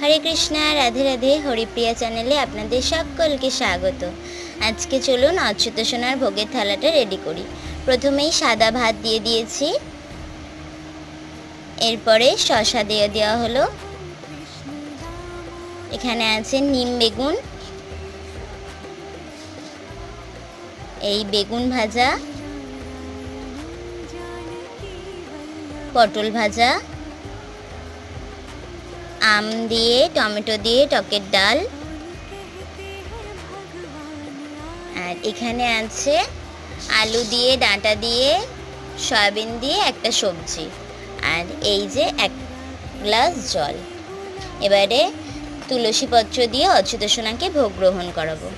হরে কৃষ্ণা, রাধে রাধে, হরিপ্রিয়া চ্যানেলে আপনাদের সকলকে স্বাগত। আজকে চলুন অচ্যুত সোনার ভোগের থালাটা রেডি করি। প্রথমেই সাদা ভাত দিয়ে দিয়েছি। এরপরে শশা দিয়ে দেওয়া হলো। এখানে আছে নিম বেগুন। এই বেগুন ভাজা। পটল ভাজা। আম দিয়ে, টমেটো দিয়ে, টকের ডাল। আর এখানে আছে আলু দিয়ে, ডাঁটা দিয়ে, সয়াবিন দিয়ে একটা সবজি। আর এই যে এক গ্লাস জল। এবারে তুলসী পত্র দিয়ে অচ্যুত সোনাকে ভোগ গ্রহণ করাবো।